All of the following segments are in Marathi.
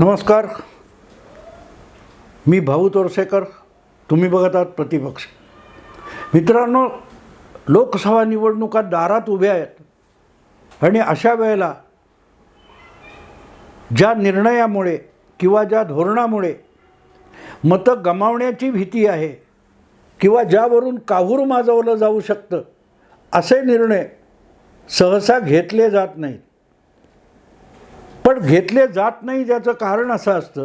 नमस्कार. मी भाऊ तोरसेकर. तुम्ही बघत आहात प्रतिपक्ष. मित्रांनो लोकसभा निवडणुका दारात उभ्या आहेत. आणि अशा वेळेला ज्या निर्णयामुळे किंवा ज्या धोरणामुळे मतं गमावण्याची भीती आहे किंवा ज्यावरून काहूर माजवलं जाऊ शकतं असे निर्णय सहसा घेतले जात नाहीत. पण घेतले जात नाही त्याचं कारण असं असतं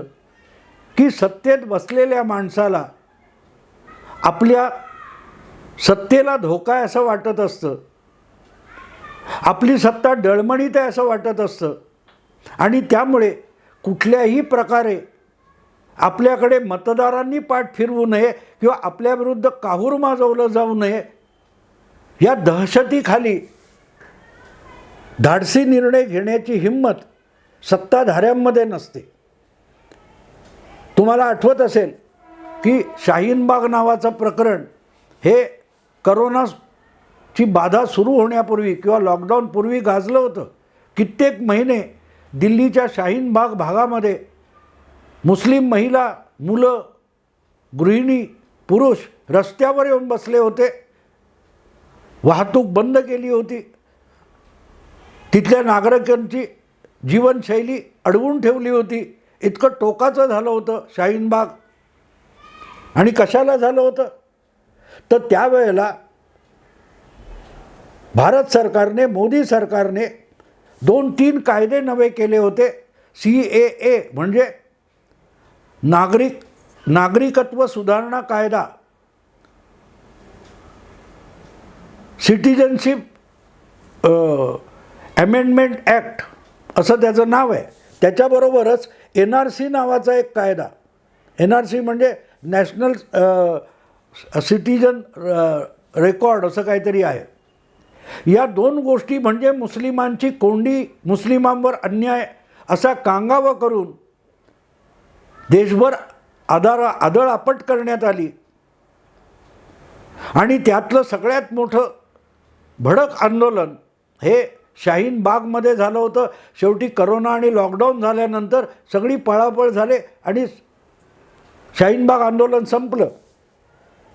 की सत्तेत बसलेल्या माणसाला आपल्या सत्तेला धोका आहे असं वाटत असतं. आपली सत्ता डळमणीत आहे असं वाटत असतं. आणि त्यामुळे कुठल्याही प्रकारे आपल्याकडे मतदारांनी पाठ फिरवू नये किंवा आपल्याविरुद्ध काहूर माजवलं जाऊ नये या दहशतीखाली धाडसी निर्णय घेण्याची हिंमत सत्ताधाऱ्यांमध्ये नसते. तुम्हाला आठवत असेल की शाहीनबाग नावाचं प्रकरण हे करोनाची बाधा सुरू होण्यापूर्वी किंवा लॉकडाऊनपूर्वी गाजलं होतं. कित्येक महिने दिल्लीच्या शाहीनबाग भागामध्ये मुस्लिम महिला मुलं गृहिणी पुरुष रस्त्यावर येऊन बसले होते. वाहतूक बंद केली होती. तिथल्या नागरिकांची जीवनशैली अडवून ठेवली होती. इतकं टोकाचं झालं होतं शाहीनबाग आणि कशाला झालं होतं? तर त्यावेळेला भारत सरकारने मोदी सरकारने दोन तीन कायदे नवे केले होते. सी ए ए म्हणजे नागरिक नागरिकत्व सुधारणा कायदा. सिटिझनशिप अमेंडमेंट ॲक्ट असं त्याचं नाव आहे. त्याच्याबरोबरच एन आर सी नावाचा एक कायदा. एन आर सी म्हणजे नॅशनल सिटिजन रेकॉर्ड असं काहीतरी आहे. या दोन गोष्टी म्हणजे मुस्लिमांची कोंडी मुस्लिमांवर अन्याय असा कांगावा करून देशभर आधार आदळ आपट करण्यात आली. आणि त्यातलं सगळ्यात मोठं भडक आंदोलन हे शाहीन बागमध्ये झालं होतं. शेवटी करोना आणि लॉकडाऊन झाल्यानंतर सगळी पळापळ झाले आणि शाहीनबाग आंदोलन संपलं.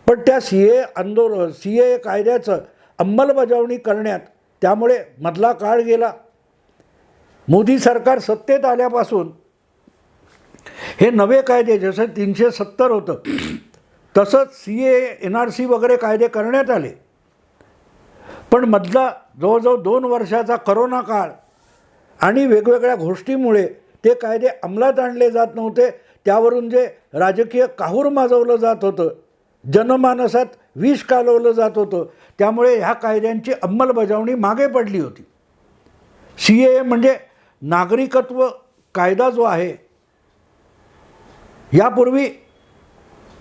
पण त्या सी ए आंदोलन सी ए कायद्याचं अंमलबजावणी करण्यात त्यामुळे मधला काळ गेला. मोदी सरकार सत्तेत आल्यापासून हे नवे कायदे जसं तीनशे सत्तर होतं तसंच C A N R C वगैरे कायदे करण्यात आले. पण मधला जवळजवळ दोन वर्षाचा करोना काळ आणि वेगवेगळ्या गोष्टीमुळे ते कायदे अंमलात आणले जात नव्हते. त्यावरून जे राजकीय काहूर माजवलं जात होतं जनमानसात विष कालवलं जात होतं त्यामुळे ह्या कायद्यांची अंमलबजावणी मागे पडली होती. सी ए म्हणजे नागरिकत्व कायदा जो आहे यापूर्वी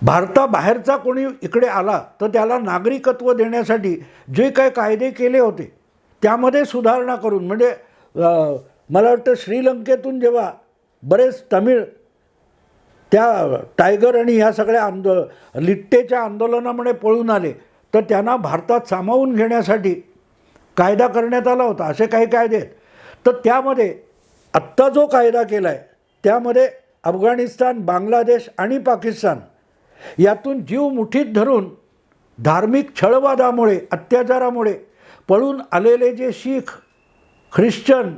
भारताबाहेरचा कोणी इकडे आला तर त्याला नागरिकत्व देण्यासाठी जे काही कायदे केले होते त्यामध्ये सुधारणा करून म्हणजे मला वाटतं श्रीलंकेतून जेव्हा बरेच तमिळ त्या टायगर आणि ह्या सगळ्या आंदो लिट्टेच्या आंदोलनामुळे पळून आले तर त्यांना भारतात सामावून घेण्यासाठी कायदा करण्यात आला होता असे काही कायदे आहेत. तर त्यामध्ये आत्ता जो कायदा केला आहे त्यामध्ये अफगाणिस्तान बांगलादेश आणि पाकिस्तान यातून जीव मुठीत धरून धार्मिक छळवादामुळे अत्याचारामुळे पळून आलेले जे शीख ख्रिश्चन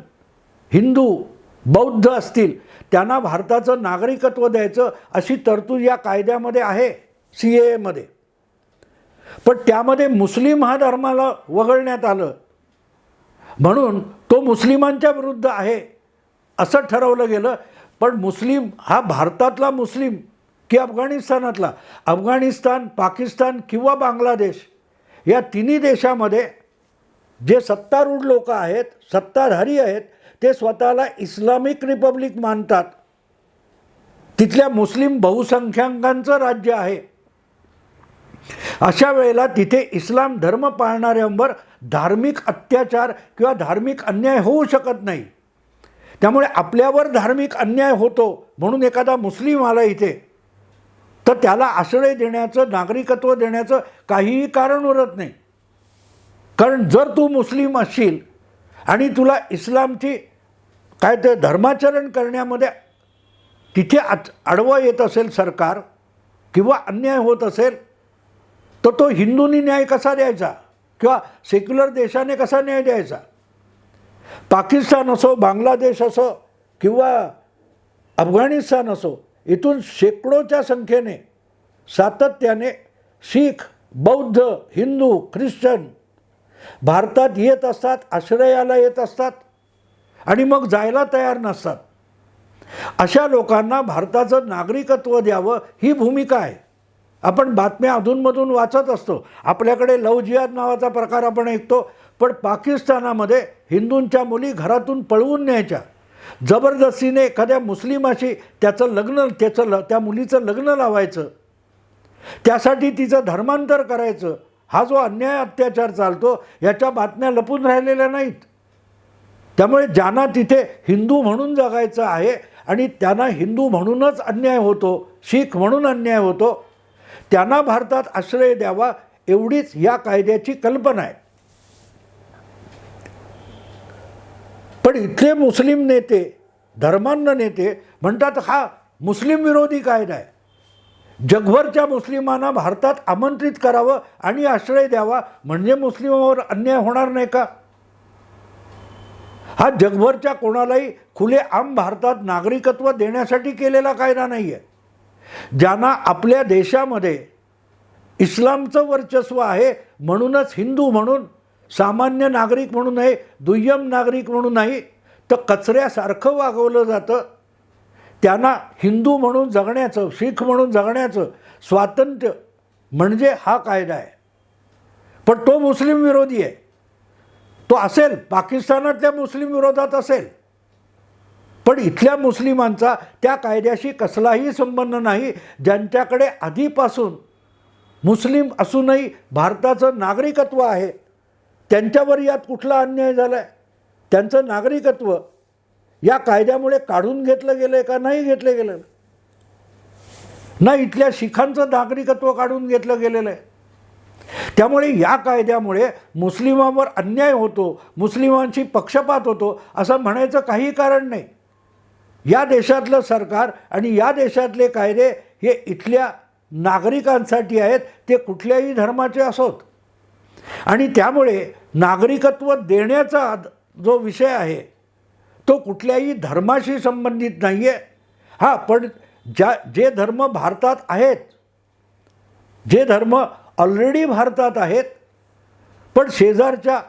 हिंदू बौद्ध असतील त्यांना भारताचं नागरिकत्व द्यायचं अशी तरतूद या कायद्यामध्ये आहे सी ए एमध्ये पण त्यामध्ये मुस्लिम हा धर्माला वगळण्यात आलं. म्हणून तो मुस्लिमांच्या विरुद्ध आहे असं ठरवलं गेलं. पण मुस्लिम हा भारतातला मुस्लिम की अफगाणिस्तानातला अफगाणिस्तान पाकिस्तान किंवा बांगलादेश या तिन्ही देशामध्ये जे सत्तारूढ लोक आहेत सत्ताधारी आहेत ते स्वतःला इस्लामिक रिपब्लिक मानतात. तिथल्या मुस्लिम बहुसंख्याकांचं राज्य आहे. अशा वेळेला तिथे इस्लाम धर्म पाळणाऱ्यांवर धार्मिक अत्याचार किंवा धार्मिक अन्याय होऊ शकत नाही. त्यामुळे आपल्यावर धार्मिक अन्याय होतो म्हणून एखादा मुस्लिम आला इथे. तर त्याला आश्रय देण्याचं नागरिकत्व देण्याचं काहीही कारण उरत नाही. कारण जर तू मुस्लिम असशील आणि तुला इस्लामची काय ते धर्माचरण करण्यामध्ये तिथे आच आडवं येत असेल सरकार किंवा अन्याय होत असेल तर तो हिंदूंनी न्याय कसा द्यायचा? किंवा सेक्युलर देशाने कसा न्याय द्यायचा? पाकिस्तान असो बांगलादेश असो किंवा अफगाणिस्तान असो इथून शेकडोच्या संख्येने सातत्याने शीख बौद्ध हिंदू ख्रिश्चन भारतात येत असतात आश्रयाला येत असतात आणि मग जायला तयार नसतात. अशा लोकांना भारताचं नागरिकत्व द्यावं ही भूमिका आहे. आपण बातम्या अधूनमधून वाचत असतो. आपल्याकडे लव जिहाद नावाचा प्रकार आपण ऐकतो पण पाकिस्तानामध्ये हिंदूंच्या मुली घरातून पळवून न्यायच्या. जबरदस्तीने एखाद्या मुस्लिमाशी त्याचं लग्न त्याचं ल त्या मुलीचं लग्न लावायचं. त्यासाठी तिचं धर्मांतर करायचं. हा जो अन्याय अत्याचार चालतो याच्या बातम्या लपून राहिलेल्या नाहीत. त्यामुळे ज्यांना तिथे हिंदू म्हणून जगायचं आहे आणि त्यांना हिंदू म्हणूनच अन्याय होतो शीख म्हणून अन्याय होतो त्यांना भारतात आश्रय द्यावा एवढीच या कायद्याची कल्पना आहे. पण इथले मुस्लिम नेते धर्मांध नेते म्हणतात हा मुस्लिम विरोधी कायदा आहे. जगभरच्या मुस्लिमांना भारतात आमंत्रित करावं आणि आश्रय द्यावा म्हणजे मुस्लिमावर अन्याय होणार नाही का? हा जगभरच्या कोणालाही खुले आम भारतात नागरिकत्व देण्यासाठी केलेला कायदा नाही आहे ज्यांना आपल्या देशामध्ये इस्लामचं वर्चस्व आहे म्हणूनच हिंदू म्हणून सामान्य नागरिक म्हणून नाही दुय्यम नागरिक म्हणून नाही तर कचऱ्यासारखं वागवलं जातं. त्यांना हिंदू म्हणून जगण्याचं शीख म्हणून जगण्याचं स्वातंत्र्य म्हणजे हा कायदा आहे. पण तो मुस्लिम विरोधी आहे. तो असेल पाकिस्तानातल्या मुस्लिम विरोधात असेल. पण इथल्या मुस्लिमांचा त्या कायद्याशी कसलाही संबंध नाही ज्यांच्याकडे आधीपासून मुस्लिम असूनही भारताचं नागरिकत्व आहे. त्यांच्यावर यात कुठला अन्याय झाला आहे त्यांचं नागरिकत्व या कायद्यामुळे काढून घेतलं गेलं आहे का नाही घेतलं गेलं ना इथल्या शिखांचं नागरिकत्व काढून घेतलं गेलेलं आहे. त्यामुळे या कायद्यामुळे मुस्लिमांवर अन्याय होतो मुस्लिमांशी पक्षपात होतो असं म्हणायचं काही कारण नाही. या देशातलं सरकार आणि या देशातले कायदे हे इथल्या नागरिकांसाठी आहेत ते कुठल्याही धर्माचे असोत. आणि त्यामुळे नागरिकत्व देण्याचा जो विषय आहे तो कुठल्याही धर्माशी संबंधित नाही आहे हां पण ज्या जे धर्म भारतात आहेत जे धर्म ऑलरेडी भारतात आहेत पण शेजारच्या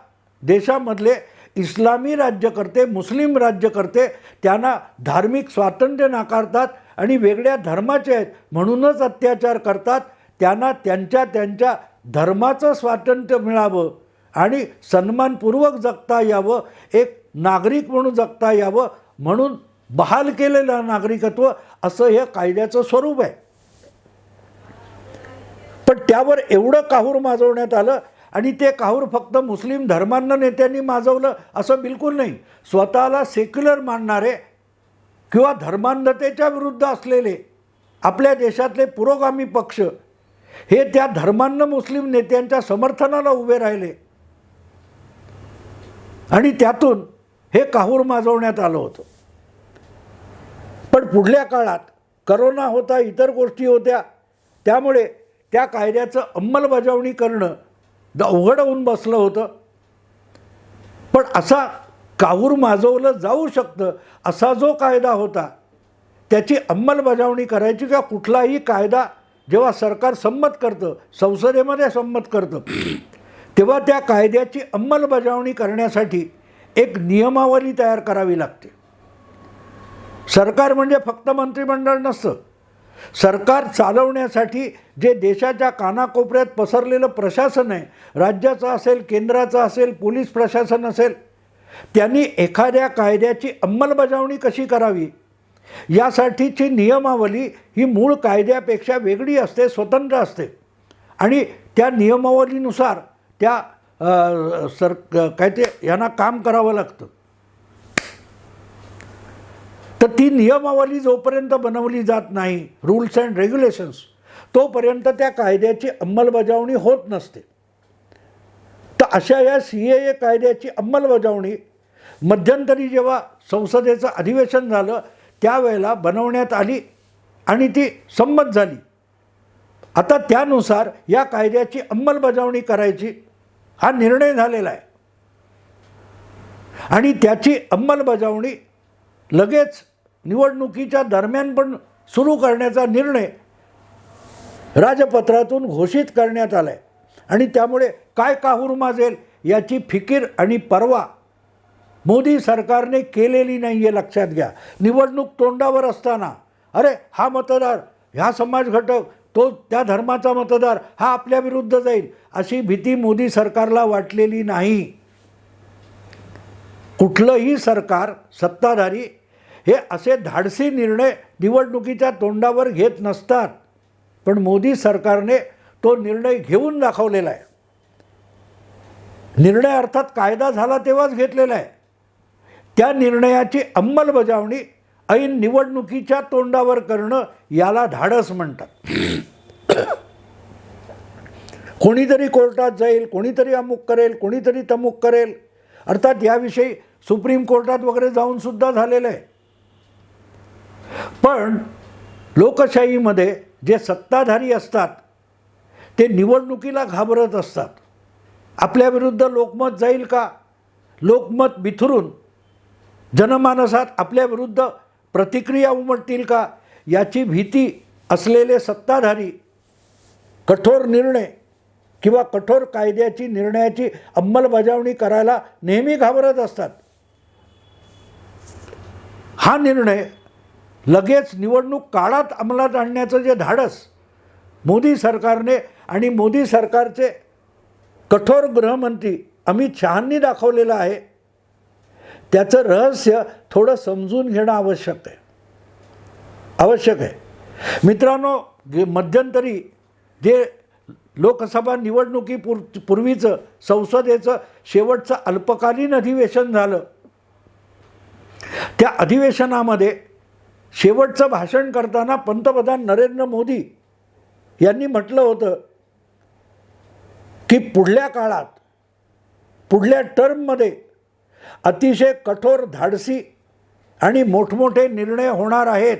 देशामधले इस्लामी राज्यकर्ते मुस्लिम राज्यकर्ते त्यांना धार्मिक स्वातंत्र्य नाकारतात आणि वेगळ्या धर्माचे आहेत म्हणूनच अत्याचार करतात त्यांना त्यांच्या त्यांच्या धर्माचं स्वातंत्र्य मिळावं. आणि सन्मानपूर्वक जगता यावं एक नागरिक म्हणून जगता यावं म्हणून बहाल केलेलं नागरिकत्व असं हे कायद्याचं स्वरूप आहे. पण त्यावर एवढं काहूर माजवण्यात आलं आणि ते काहूर फक्त मुस्लिम धर्मांना नेत्यांनी माजवलं असं बिलकुल नाही. स्वतःला सेक्युलर मानणारे किंवा धर्मांधतेच्या विरुद्ध असलेले आपल्या देशातले पुरोगामी पक्ष हे त्या धर्मांना मुस्लिम नेत्यांच्या समर्थनाला उभे राहिले. आणि त्यातून हे काहूर माजवण्यात आलं होतं. पण पुढल्या काळात करोना होता इतर गोष्टी होत्या. त्यामुळे त्या कायद्याचं अंमलबजावणी करणं द- अवघड होऊन बसलं होतं. पण असा काहूर माजवलं जाऊ शकतं असा जो कायदा होता त्याची अंमलबजावणी करायची किंवा कुठलाही कायदा जेव्हा सरकार संमत करतं संसदेमध्ये संमत करतं तेव्हा त्या कायद्याची अंमलबजावणी करण्यासाठी एक नियमावली तयार करावी लागते. सरकार म्हणजे फक्त मंत्रिमंडळ नसतं. सरकार चालवण्यासाठी जे देशाच्या कानाकोपऱ्यात पसरलेलं प्रशासन आहे राज्याचं असेल केंद्राचं असेल पोलीस प्रशासन असेल त्यांनी एखाद्या कायद्याची अंमलबजावणी कशी करावी? यासाठीची नियमावली ही मूळ कायद्यापेक्षा वेगळी असते स्वतंत्र असते. आणि त्या नियमावलीनुसार त्या सर काय ते यांना काम करावं लागतं. तर ती नियमावली जोपर्यंत बनवली जात नाही रूल्स अँड रेग्युलेशन्स तोपर्यंत त्या कायद्याची अंमलबजावणी होत नसते. तर अशा या सी ए ए कायद्याची अंमलबजावणी मध्यंतरी जेव्हा संसदेचं अधिवेशन झालं त्यावेळेला बनवण्यात आली आणि ती संमत झाली. आता त्यानुसार या कायद्याची अंमलबजावणी करायची. हा निर्णय झालेला आहे. आणि त्याची अंमलबजावणी लगेच निवडणुकीच्या दरम्यान पण सुरू करण्याचा निर्णय राजपत्रातून घोषित करण्यात आला आहे आणि त्यामुळे काय काहूर माजेल याची फिकीर आणि परवा मोदी सरकारने केलेली नाही आहे लक्षात घ्या. निवडणूक तोंडावर असताना अरे हा मतदार ह्या समाज घटक तो त्या धर्माचा मतदार हा आपल्या विरुद्ध जाईल अशी भीती मोदी सरकारला वाटलेली नाही. कुठलंही सरकार सत्ताधारी हे असे धाडसी निर्णय निवडणुकीच्या तोंडावर घेत नसतात पण मोदी सरकारने तो निर्णय घेऊन दाखवलेला आहे. निर्णय अर्थात कायदा झाला तेव्हाच घेतलेला आहे. त्या निर्णयाची अंमलबजावणी ऐन निवडणुकीच्या तोंडावर करणं याला धाडस म्हणतात. कोणीतरी कोर्टात जाईल कोणीतरी अमुक करेल कोणीतरी तमुक करेल. अर्थात याविषयी सुप्रीम कोर्टात वगैरे जाऊन सुद्धा झालेलं आहे. पण लोकशाहीमध्ये जे सत्ताधारी असतात ते निवडणुकीला घाबरत असतात. आपल्याविरुद्ध लोकमत जाईल का? लोकमत बिथरून जनमानसात आपल्याविरुद्ध प्रतिक्रिया उमटतील का? याची भीती असलेले सत्ताधारी कठोर निर्णय किंवा कठोर कायद्याची निर्णयाची अंमलबजावणी करायला नेहमी घाबरत असतात. हा निर्णय लगेच निवडणूक काळात अंमलात आणण्याचं जे धाडस मोदी सरकारने आणि मोदी सरकारचे कठोर गृहमंत्री अमित शहांनी दाखवलेलं आहे त्याचं रहस्य थोडं समजून घेणं आवश्यक आहे. आवश्यक आहे. मित्रांनो जे मध्यंतरी जे लोकसभा निवडणुकीपूर पूर्वीचं संसदेचं शेवटचं अल्पकालीन अधिवेशन झालं त्या अधिवेशनामध्ये शेवटचं भाषण करताना पंतप्रधान नरेंद्र मोदी यांनी म्हटलं होतं की पुढल्या काळात पुढल्या टर्ममध्ये अतिशय कठोर धाडसी आणि मोठमोठे निर्णय होणार आहेत.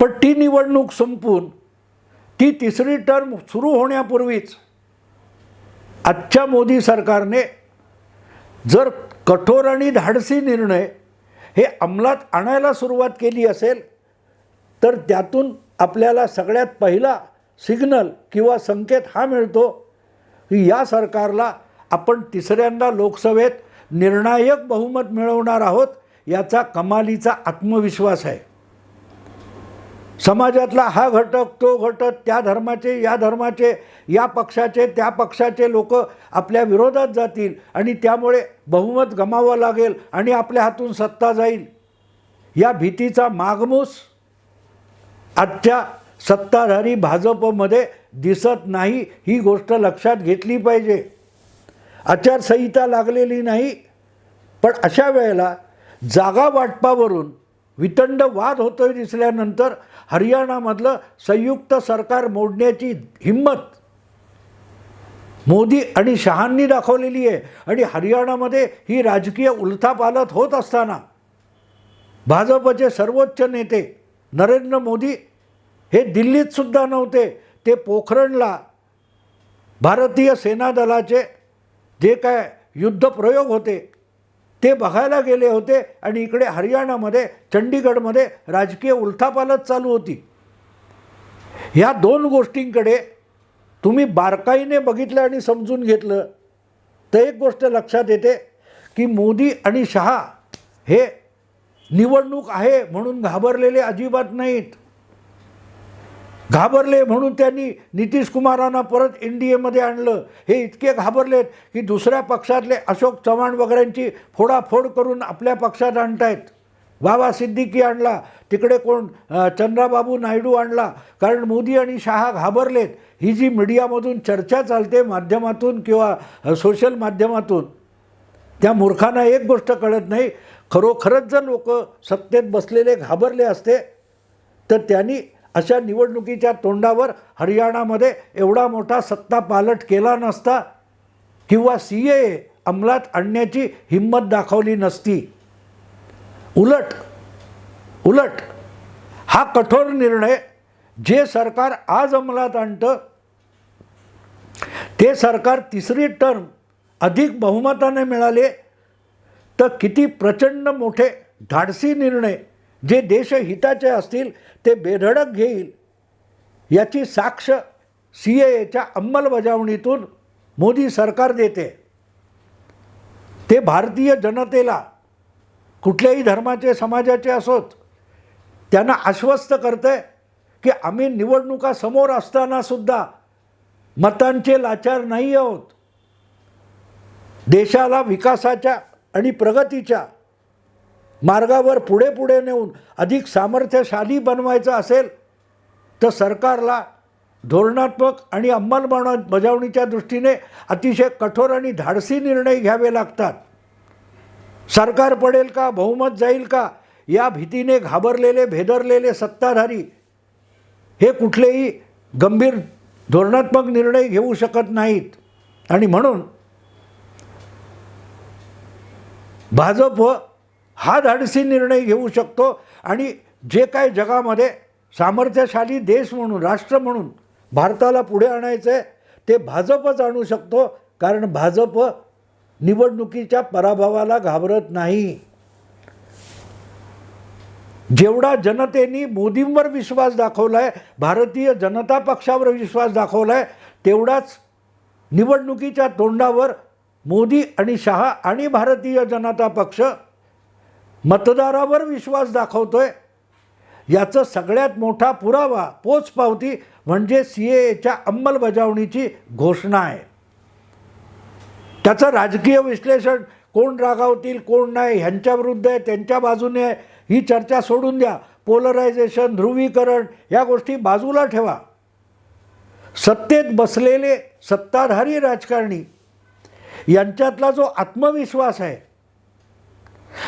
पण ती निवडणूक संपून ती तिसरी टर्म सुरू होण्यापूर्वीच आजच्या मोदी सरकारने जर कठोर आणि धाडसी निर्णय हे अंमलात आणायला सुरुवात केली असेल तर त्यातून आपल्याला सगळ्यात पहिला सिग्नल किंवा संकेत हा मिळतो की या सरकारला आपण तिसऱ्यांदा लोकसभेत निर्णायक बहुमत मिळवणार आहोत याचा कमालीचा आत्मविश्वास आहे. समाजातला हा घटक तो घटक त्या धर्माचे या धर्माचे या पक्षाचे त्या पक्षाचे लोक आपल्या विरोधात जातील आणि त्यामुळे बहुमत गमावं लागेल आणि आपल्या हातून सत्ता जाईल. या भीतीचा मागमूस आजच्या सत्ताधारी भाजपमध्ये दिसत नाही ही गोष्ट लक्षात घेतली पाहिजे. आचारसंहिता लागलेली नाही. पण अशा वेळेला जागा वाटपावरून वितंड वाद होतोय दिसल्यानंतर हरियाणामधलं संयुक्त सरकार मोडण्याची हिंमत मोदी आणि शहांनी दाखवलेली आहे. आणि हरियाणामध्ये ही राजकीय उलथापालथ होत असताना भाजपचे सर्वोच्च नेते नरेंद्र मोदी हे दिल्लीतसुद्धा नव्हते. ते पोखरणला भारतीय सेना दलाचे जे काय युद्धप्रयोग होते ते बघायला गेले होते आणि इकडे हरियाणामध्ये चंडीगडमध्ये राजकीय उलथापालच चालू होती. ह्या दोन गोष्टींकडे तुम्ही बारकाईने बघितलं आणि समजून घेतलं. तर एक गोष्ट लक्षात येते की मोदी आणि शहा हे निवडणूक आहे म्हणून घाबरलेले अजिबात नाहीत. घाबरले म्हणून त्यांनी नितीश कुमारांना परत एन डी एमध्ये आणलं. हे इतके घाबरलेत की दुसऱ्या पक्षातले अशोक चव्हाण वगैरेंची फोडाफोड करून आपल्या पक्षात आणतायत. बाबा सिद्दीकी आणला तिकडे कोण चंद्राबाबू नायडू आणला. कारण मोदी आणि शहा घाबरलेत. ही जी मीडियामधून चर्चा चालते माध्यमातून किंवा सोशल माध्यमातून त्या मूर्खांना एक गोष्ट कळत नाही. खरोखरच जर लोक सत्तेत बसलेले घाबरले असते तर त्यांनी अशा निवडणुकीच्या तोंडावर हरियाणामध्ये एवढा मोठा सत्ता पालट केला नसता किंवा सी ए अंमलात आणण्याची हिंमत दाखवली नसती. उलट उलट हा कठोर निर्णय जे सरकार आज अंमलात आणतं ते सरकार तिसरी टर्म अधिक बहुमताने मिळाले तर किती प्रचंड मोठे धाडसी निर्णय जे देशहिताचे असतील ते बेधडक घेईल. याची साक्ष सी एच्या अंमलबजावणीतून मोदी सरकार देते. ते भारतीय जनतेला कुठल्याही धर्माचे समाजाचे असोत त्यांना आश्वस्त करते की आम्ही निवडणुका समोर असतानासुद्धा मतांचे लाचार नाही आहोत. देशाला विकासाच्या आणि प्रगतीच्या मार्गावर पुढे पुढे नेऊन अधिक सामर्थ्यशाली बनवायचं असेल तर सरकारला धोरणात्मक आणि अंमलबजावणीच्या दृष्टीने अतिशय कठोर आणि धाडसी निर्णय घ्यावे लागतात. सरकार पडेल का बहुमत जाईल का या भीतीने घाबरलेले भेदरलेले सत्ताधारी हे कुठलेही गंभीर धोरणात्मक निर्णय घेऊ शकत नाहीत. आणि म्हणून भाजप व हा धाडसी निर्णय घेऊ शकतो आणि जे काय जगामध्ये सामर्थ्यशाली देश म्हणून राष्ट्र म्हणून भारताला पुढे आणायचं आहे ते भाजपच आणू शकतो कारण भाजप निवडणुकीच्या पराभवाला घाबरत नाही. जेवढा जनतेनी मोदींवर विश्वास दाखवला आहे भारतीय जनता पक्षावर विश्वास दाखवला आहे तेवढाच निवडणुकीच्या तोंडावर मोदी आणि शहा आणि भारतीय जनता पक्ष मतदारावर विश्वास दाखवतोय. याचं सगळ्यात मोठा पुरावा पोचपावती म्हणजे सी ए एच्या अंमलबजावणीची घोषणा आहे. त्याचं राजकीय विश्लेषण कोण रागावतील कोण नाही ह्यांच्याविरुद्ध आहे त्यांच्या बाजूने आहे ही चर्चा सोडून द्या. पोलरायझेशन ध्रुवीकरण या गोष्टी बाजूला ठेवा. सत्तेत बसलेले सत्ताधारी राजकारणी यांच्यातला जो आत्मविश्वास आहे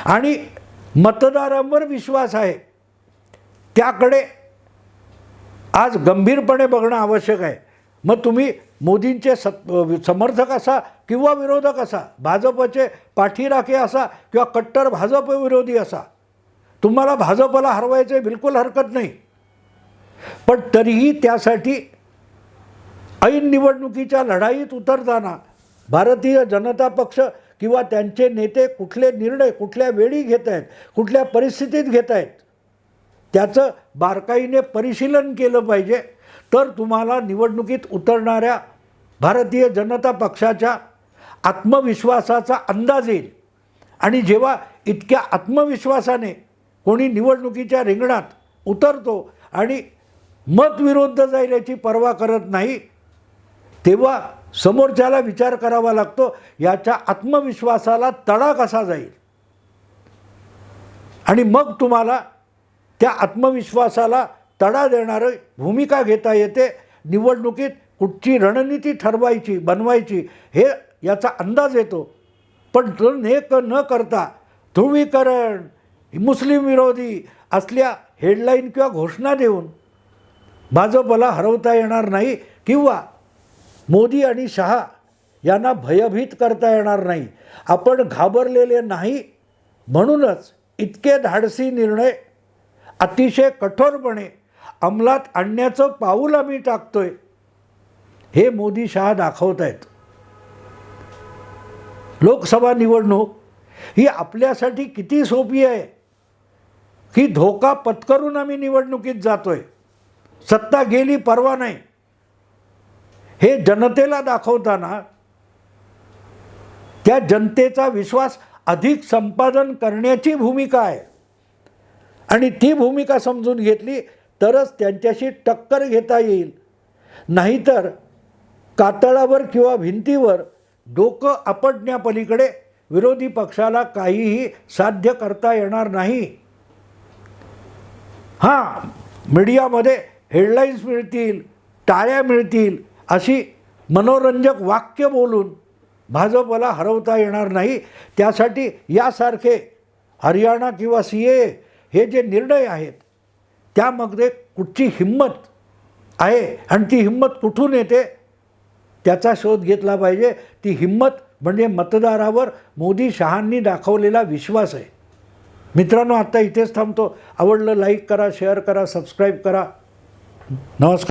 आणि मतदारांवर विश्वास आहे. त्याकडे आज गंभीरपणे बघणं आवश्यक आहे. मग तुम्ही मोदींचे सत समर्थक असा किंवा विरोधक असा भाजपचे पाठीराखे असा किंवा कट्टर भाजप विरोधी असा तुम्हाला भाजपला हरवायचे बिलकुल हरकत नाही. पण तरीही त्यासाठी ऐन निवडणुकीच्या लढाईत उतरताना भारतीय जनता पक्ष किंवा त्यांचे नेते कुठले निर्णय कुठल्या वेळी घेत आहेत कुठल्या परिस्थितीत घेत आहेत त्याचं बारकाईने परिशीलन केलं पाहिजे. तर तुम्हाला निवडणुकीत उतरणाऱ्या भारतीय जनता पक्षाच्या आत्मविश्वासाचा अंदाज येईल. आणि जेव्हा इतक्या आत्मविश्वासाने कोणी निवडणुकीच्या रिंगणात उतरतो आणि मतविरुद्ध जाईल याची पर्वा करत नाही तेव्हा समोरच्याला विचार करावा लागतो याच्या आत्मविश्वासाला तडा कसा जाईल? आणि मग तुम्हाला त्या आत्मविश्वासाला तडा देणारं भूमिका घेता येते. निवडणुकीत कुठची रणनीती ठरवायची बनवायची हे याचा अंदाज येतो. पण तो क न करता ध्रुवीकरण मुस्लिम विरोधी असल्या हेडलाईन किंवा घोषणा देऊन भाजपला हरवता येणार नाही किंवा मोदी आणि शहा यांना भयभीत करता येणार नाही. आपण घाबरलेले नाही. म्हणूनच इतके धाडसी निर्णय अतिशय कठोरपणे अंमलात आणण्याचं पाऊल आम्ही टाकतोय हे मोदी शहा दाखवत आहेत. लोकसभा निवडणूक ही आपल्यासाठी किती सोपी आहे की धोका पत्करून आम्ही निवडणुकीत जातोय. सत्ता गेली परवा नाही. हे जनतेला दाखवताना त्या जनतेचा विश्वास अधिक संपादन करण्याची भूमिका आहे. आणि ती भूमिका समजून घेतली तरच त्यांच्याशी टक्कर घेता येईल. नाहीतर कातळावर किंवा भिंतीवर डोकं आपटण्यापलीकडे विरोधी पक्षाला काहीही साध्य करता येणार नाही. हां मीडियामध्ये हेडलाईन्स मिळतील टाळ्या मिळतील अशी मनोरंजक वाक्य बोलून भाजपला हरवता येणार नाही. त्यासाठी यासारखे हरियाणा किंवा सी ए हे जे निर्णय आहेत त्यामध्ये कुठची हिंमत आहे आणि ती हिंमत कुठून येते त्याचा शोध घेतला पाहिजे. ती हिंमत म्हणजे मतदारावर मोदी शहांनी दाखवलेला विश्वास आहे. मित्रांनो आत्ता इथेच थांबतो. आवडलं लाईक करा शेअर करा सबस्क्राईब करा. नमस्कार.